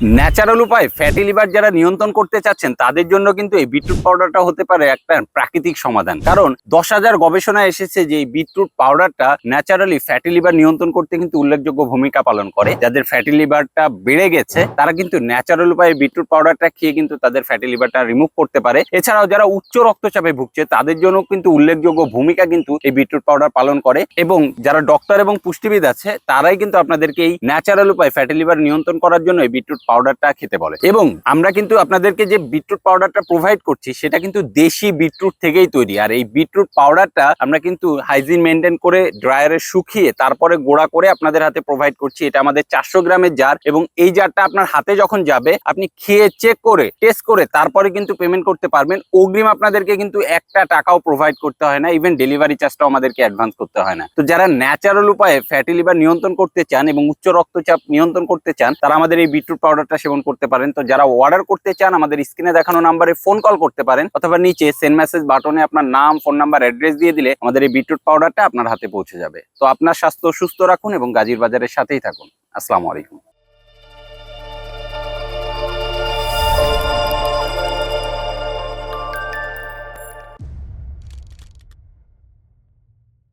Natural উপায় fatty liver যারা নিয়ন্ত্রণ করতে চাচ্ছেন, তাদের জন্য কিন্তু এই বিটরুট পাউডারটা হতে পারে একটা প্রাকৃতিক সমাধান। কারণ দশ হাজার গবেষণায় এসেছে যে এই বিটরুট পাউডারটা ন্যাচারালি ফ্যাটি লিভার নিয়ন্ত্রণ করতে কিন্তু উল্লেখযোগ্য ভূমিকা পালন করে। যাদের ফ্যাটি লিভারটা বেড়ে গেছে, তারা কিন্তু ন্যাচারাল উপায়ে বিটরুট পাউডারটা খেয়ে কিন্তু তাদের ফ্যাটি লিভারটা রিমুভ করতে পারে। এছাড়াও যারা উচ্চ রক্তচাপে ভুগছে, তাদের জন্য কিন্তু উল্লেখযোগ্য ভূমিকা কিন্তু এই বিটরুট পাউডার পালন করে। এবং যারা ডক্টর এবং পুষ্টিবিদ আছে, তারাই কিন্তু আপনাদেরকে এই ন্যাচারাল উপায় ফ্যাটি লিভার নিয়ন্ত্রণ করার জন্য এই বিটরুট পাউডারটা খেতে বলে। এবং আমরা কিন্তু আপনাদেরকে যে বিটরুট পাউডারটা প্রোভাইড করছি, সেটা কিন্তু দেশি বিটরুট থেকেই তৈরি। আর এই বিটরুট পাউডারটা আমরা কিন্তু হাইজিন মেনটেন করে ড্রায়ারে শুকিয়ে, তারপরে গোড়া করে আপনাদের হাতে প্রোভাইড করছি। এটা আমাদের চারশো গ্রামের জার এবং এই জারটা আপনার হাতে যখন যাবে, আপনি খেয়ে চেক করে টেস্ট করে, তারপরে কিন্তু পেমেন্ট করতে পারবেন। অগ্রিম আপনাদেরকে কিন্তু একটা টাকাও প্রোভাইড করতে হয় না ইভেন ডেলিভারি চার্জটাও আমাদেরকে অ্যাডভান্স করতে হয় না। তো যারা ন্যাচারাল উপায়ে ফ্যাটি লিভার নিয়ন্ত্রণ করতে চান এবং উচ্চ রক্তচাপ নিয়ন্ত্রণ করতে চান, তারা আমাদের এই বিটরুট পাউডারটা সেবন করতে পারেন। তো যারা অর্ডার করতে চান, আমাদের স্ক্রিনে দেখানো নাম্বারে ফোন কল করতে পারেন, অথবা নিচে সেন্ড মেসেজ বাটনে আপনার নাম ফোন নাম্বার অ্যাড্রেস দিয়ে দিলে আমাদের এই বিটরুট পাউডারটা আপনার হাতে পৌঁছে যাবে। তো আপনার স্বাস্থ্য সুস্থ রাখুন এবং গাজীর বাজারের সাথেই থাকুন। আসসালামু আলাইকুম।